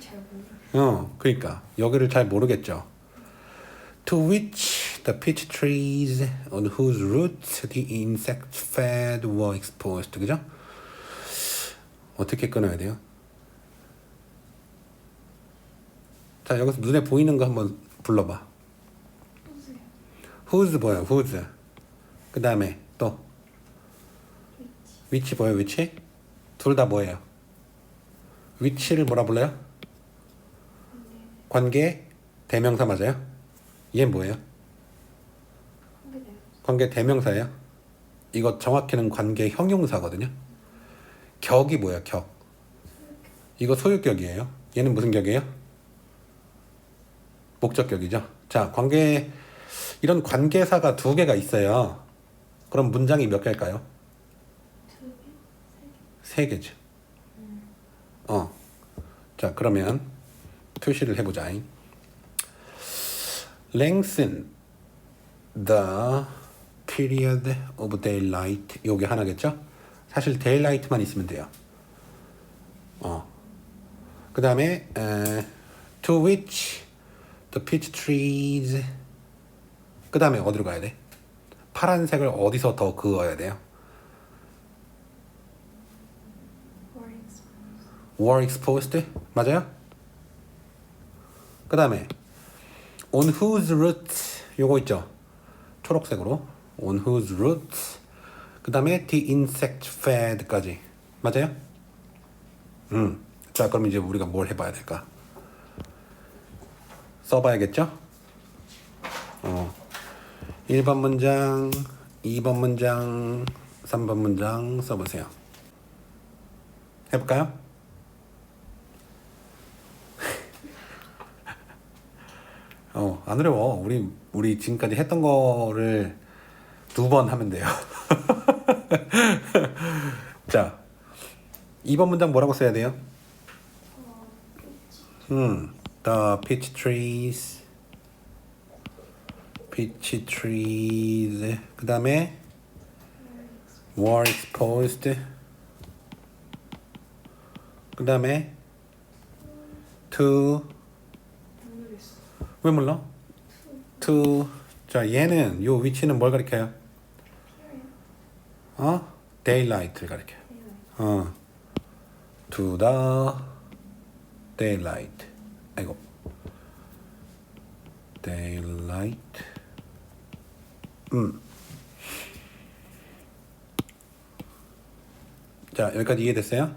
잘 몰라. 어, 그러니까 여기를 잘 모르겠죠. To which the peach trees on whose roots the insect fed were exposed. 그죠? 어떻게 끊어야 돼요? 자, 여기서 눈에 보이는 거 한번 불러봐. whose 뭐야? whose. 그 다음에 또 위치. 뭐예요? which? 둘다 뭐예요? which를 뭐라 불러요? 관계 대명사 맞아요? 얘는 뭐예요? 관계 대명사예요? 이거 정확히는 관계 형용사거든요. 격이 뭐야? 격. 이거 소유격이에요. 얘는 무슨 격이에요? 목적격이죠. 자, 관계 이런 관계사가 두 개가 있어요. 그럼 문장이 몇 개일까요? 두 개? 세 개죠. 어. 자, 그러면 표시를 해보자. lengthen the period of daylight. 요게 하나겠죠? 사실 daylight만 있으면 돼요. 어. 그 다음에 to which the peach trees. 그 다음에 어디로 가야 돼? 파란색을 어디서 더 그어야 돼요? Were exposed 맞아요? 그 다음에 on whose roots 요거 있죠 초록색으로 on whose roots 그 다음에 the insect fed까지 맞아요? 음. 자 그럼 이제 우리가 뭘 해봐야 될까 써봐야겠죠? 어. 1번 문장 2번 문장 3번 문장 써보세요 해볼까요? 어, 안 어려워. 우리, 우리 지금까지 했던 거를 두 번 하면 돼요. 자, 2번 문장 뭐라고 써야 돼요? 음, the peach trees. peach trees. 그 다음에 were exposed. 그 다음에 to. 왜 몰라? To 자 얘는 요 위치는 뭘 가리켜요? 어? daylight를 가리켜요. 어. to the daylight. 아이고. daylight. 음. 자, 여기까지 이해됐어요?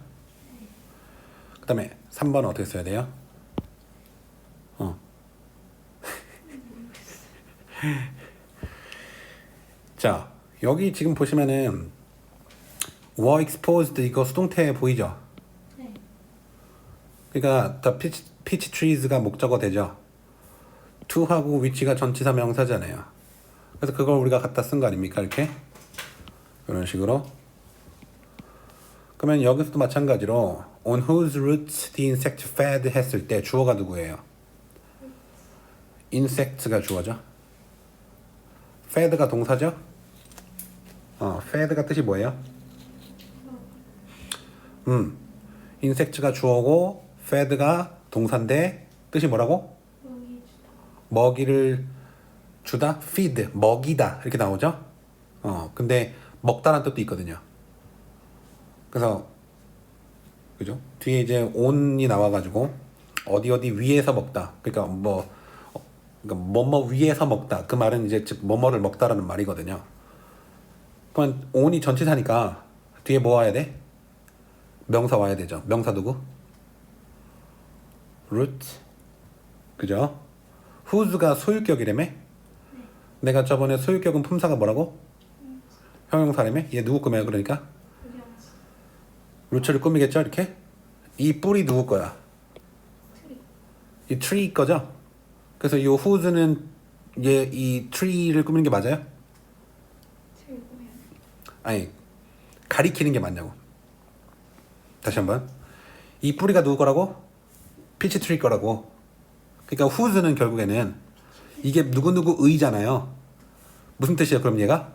그 다음에 3번 어떻게 써야 돼요? 자, 여기 지금 보시면은 were exposed 이거 수동태 보이죠? 네. 그러니까 the peach, peach trees가 목적어 되죠. to하고 which가 전치사 명사잖아요. 그래서 그걸 우리가 갖다 쓴 거 아닙니까? 이렇게 이런 식으로. 그러면 여기서도 마찬가지로 on whose roots the insect fed 했을 때 주어가 누구예요? insect가 주어죠. Fed가 동사죠. 어, fed가 뜻이 뭐예요? 음, 인섹트가 주어고 fed가 동사인데 뜻이 뭐라고? 먹이를 주다, feed, 먹이다 이렇게 나오죠. 어, 근데 먹다라는 뜻도 있거든요. 그래서 그죠? 뒤에 이제 on이 나와가지고 어디 어디 위에서 먹다. 그러니까 뭐 어, 그러니까 뭐뭐 위에서 먹다. 그 말은 이제 즉 뭐뭐를 먹다라는 말이거든요. 그러면 on이 전치사니까 뒤에 뭐 와야 돼? 명사 와야 되죠. 명사 누구? root. 그죠? whose가 소유격이라며? 내가 저번에 소유격은 품사가 뭐라고? 형용사라며? 얘 누구 거면 그러니까? 루츠를 꾸미겠죠 이렇게? 이 뿔이 누구 거야? 트리. 이 tree 거죠? 그래서 이 whose는 얘이 tree를 꾸미는 게 맞아요? 아니 가리키는 게 맞냐고 다시 한번 이 뿌리가 누구 거라고? 피치 트리 거라고 그러니까 whose는 결국에는 이게 누구누구 의잖아요 무슨 뜻이야 그럼 얘가?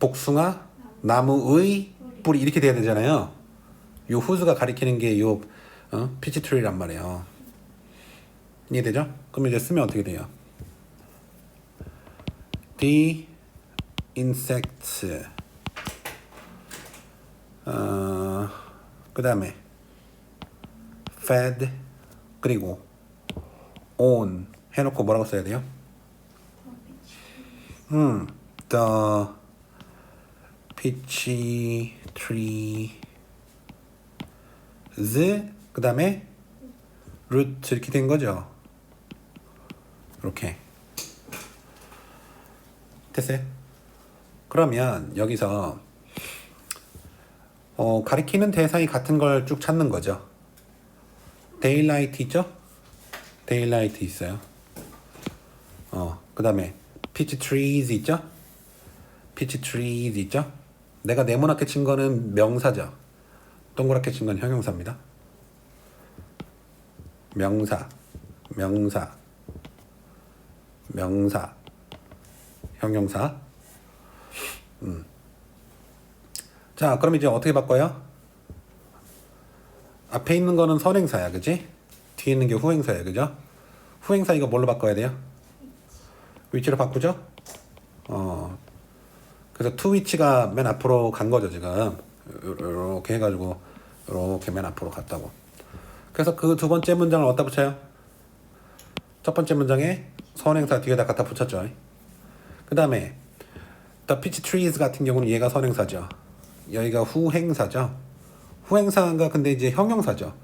복숭아 나무의 뿌리 이렇게 돼야 되잖아요 요 whose가 가리키는 게요 어? 피치 트리란 말이에요. 이해되죠? 그럼 이제 쓰면 어떻게 돼요? The insects. 어, 그 다음에 fed 그리고 on 해놓고 뭐라고 써야 돼요? 음, the peach trees 그 다음에 root 이렇게 된 거죠. 이렇게 됐어요? 그러면 여기서 어, 가리키는 대상이 같은 걸 쭉 찾는 거죠. daylight 있죠? daylight 있어요. 어, 그 다음에 peach trees 있죠? peach trees 있죠? 내가 네모나게 친 거는 명사죠. 동그랗게 친 건 형용사입니다. 명사, 명사, 명사, 형용사. 음. 자, 그럼 이제 어떻게 바꿔요? 앞에 있는 거는 선행사야, 그지? 뒤에 있는 게 후행사야, 그죠? 후행사 이거 뭘로 바꿔야 돼요? 위치로 바꾸죠? 어. 그래서 to 위치가 맨 앞으로 간 거죠, 지금. 이렇게 해가지고 이렇게 맨 앞으로 갔다고. 그래서 그 두 번째 문장을 어디다 붙여요? 첫 번째 문장에 선행사 뒤에다 갖다 붙였죠. 그 다음에 the peach trees 같은 경우는 얘가 선행사죠. 여기가 후행사죠. 후행사가 근데 이제 형용사죠.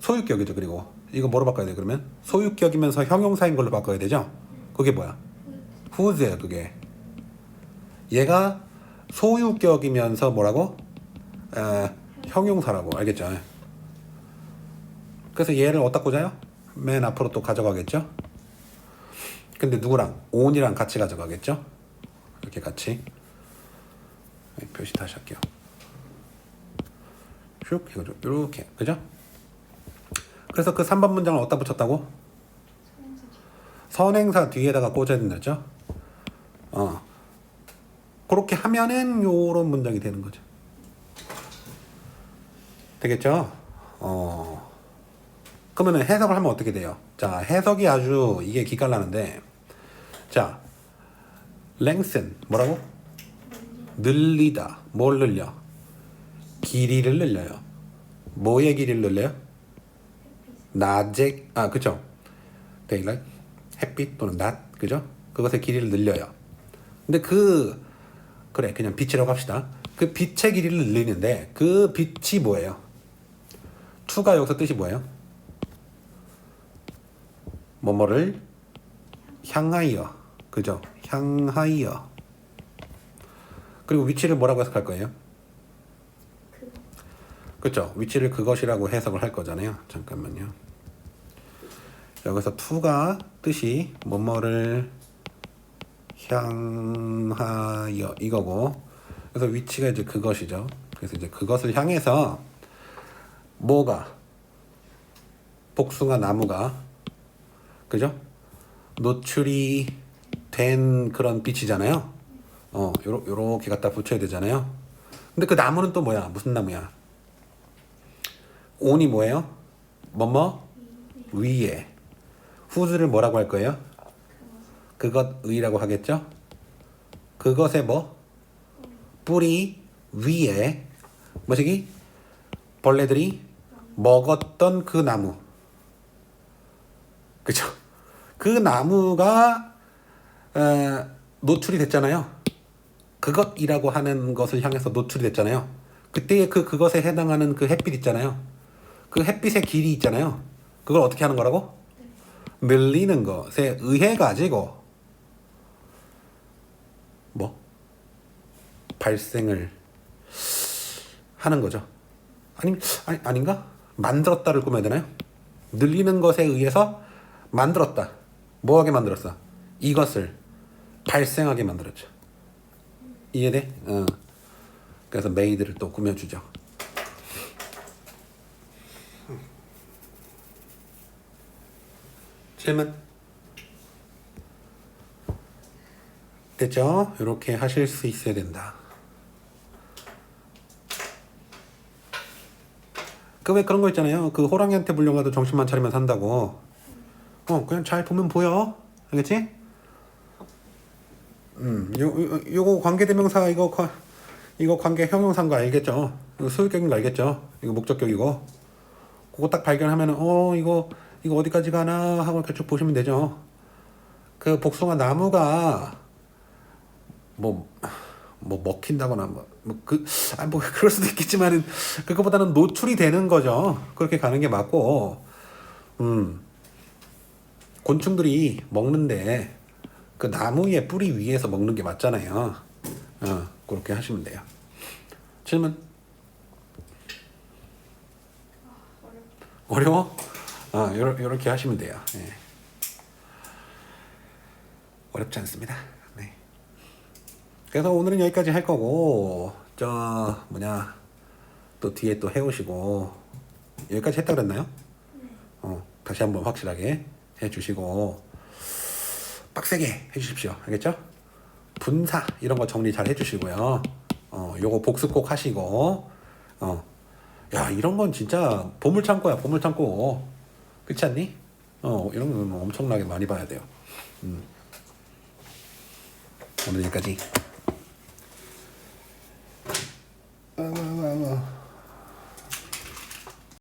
소유격이죠. 그리고 이거 뭐로 바꿔야 돼? 그러면 소유격이면서 형용사인 걸로 바꿔야 되죠. 그게 뭐야? who's예요. 그게 얘가 소유격이면서 뭐라고? 에, 형용사라고 알겠죠? 그래서 얘를 어디다 꽂아요? 맨 앞으로 또 가져가겠죠? 근데 누구랑? on이랑 같이 가져가겠죠? 이렇게 같이 네, 표시 다시 할게요. 슉 이거죠. 이렇게 그죠? 그래서 그 3번 문장을 어디다 붙였다고? 선행사 뒤에다가 꽂아야 된다죠? 어. 그렇게 하면은 요런 문장이 되는 거죠. 되겠죠? 어. 그러면 해석을 하면 어떻게 돼요? 자, 해석이 아주 이게 기깔나는데, 자, lengthen 뭐라고? 늘리다. 뭘 늘려? 길이를 늘려요. 뭐의 길이를 늘려요? 낮의 아 그죠? daylight 햇빛 또는 낮 그죠? 그것의 길이를 늘려요. 근데 그 그래 그냥 빛이라고 합시다. 그 빛의 길이를 늘리는데 그 빛이 뭐예요? 투가 여기서 뜻이 뭐예요? 뭐뭐를 향하여 그죠? 향하여 그리고 위치를 뭐라고 해석할 거예요? 그렇죠. 위치를 그것이라고 해석을 할 거잖아요. 잠깐만요. 여기서 투가 뜻이 뭐뭐를 향하여 이거고 그래서 위치가 이제 그것이죠. 그래서 이제 그것을 향해서 뭐가 복숭아 나무가 그죠? 노출이 된 그런 빛이잖아요. 어, 요러, 요렇게 갖다 붙여야 되잖아요. 근데 그 나무는 또 뭐야? 무슨 나무야? 온이 뭐예요? 뭐뭐 위에 후즈를 뭐라고 할 거예요? 그것의라고 하겠죠? 그것의 뭐 뿌리 위에 뭐시기 벌레들이 먹었던 그 나무 그죠? 그 나무가 에, 노출이 됐잖아요. 그것이라고 하는 것을 향해서 노출이 됐잖아요. 그때 그 그것에 해당하는 그 햇빛 있잖아요. 그 햇빛의 길이 있잖아요. 그걸 어떻게 하는 거라고? 늘리는 것에 의해 가지고 뭐 발생을 하는 거죠. 아니 아니 아닌가? 만들었다를 꾸며야 되나요? 늘리는 것에 의해서 만들었다. 뭐하게 만들었어? 이것을 발생하게 만들었죠. 이해돼? 어. 그래서 메이드를 또 꾸며주죠. 질문? 됐죠? 이렇게 하실 수 있어야 된다. 그 왜 그런 거 있잖아요. 그 호랑이한테 불려가도 정신만 차리면 산다고. 어, 그냥 잘 보면 보여. 알겠지? 음, 요, 요 요거 관계대명사 이거 관 이거 관계 형용사인 거 알겠죠? 소유격인 거 알겠죠? 이거 목적격이고. 그거 딱 발견하면은 어 이거 이거 어디까지 가나 하고 이렇게 쭉 보시면 되죠. 그 복숭아 나무가 뭐, 뭐 먹힌다거나 뭐그아뭐 그럴 수도 있겠지만은 그거보다는 노출이 되는 거죠. 그렇게 가는 게 맞고, 음 곤충들이 먹는데 그 나무의 뿌리 위에서 먹는 게 맞잖아요. 어 그렇게 하시면 돼요. 질문 어려워? 아 요러, 요렇게 하시면 돼요. 예. 어렵지 않습니다. 네. 그래서 오늘은 여기까지 할 거고 저 뭐냐 또 뒤에 또 해오시고 여기까지 했다 그랬나요? 어 다시 한번 확실하게 해주시고 빡세게 해주십시오. 알겠죠? 분사 이런 거 정리 잘 해주시고요. 어 요거 복습 꼭 하시고 어. 야 이런 건 진짜 보물 창고야 보물 창고 그렇지 않니? 어 이런 건 엄청나게 많이 봐야 돼요. 음. 오늘 여기까지.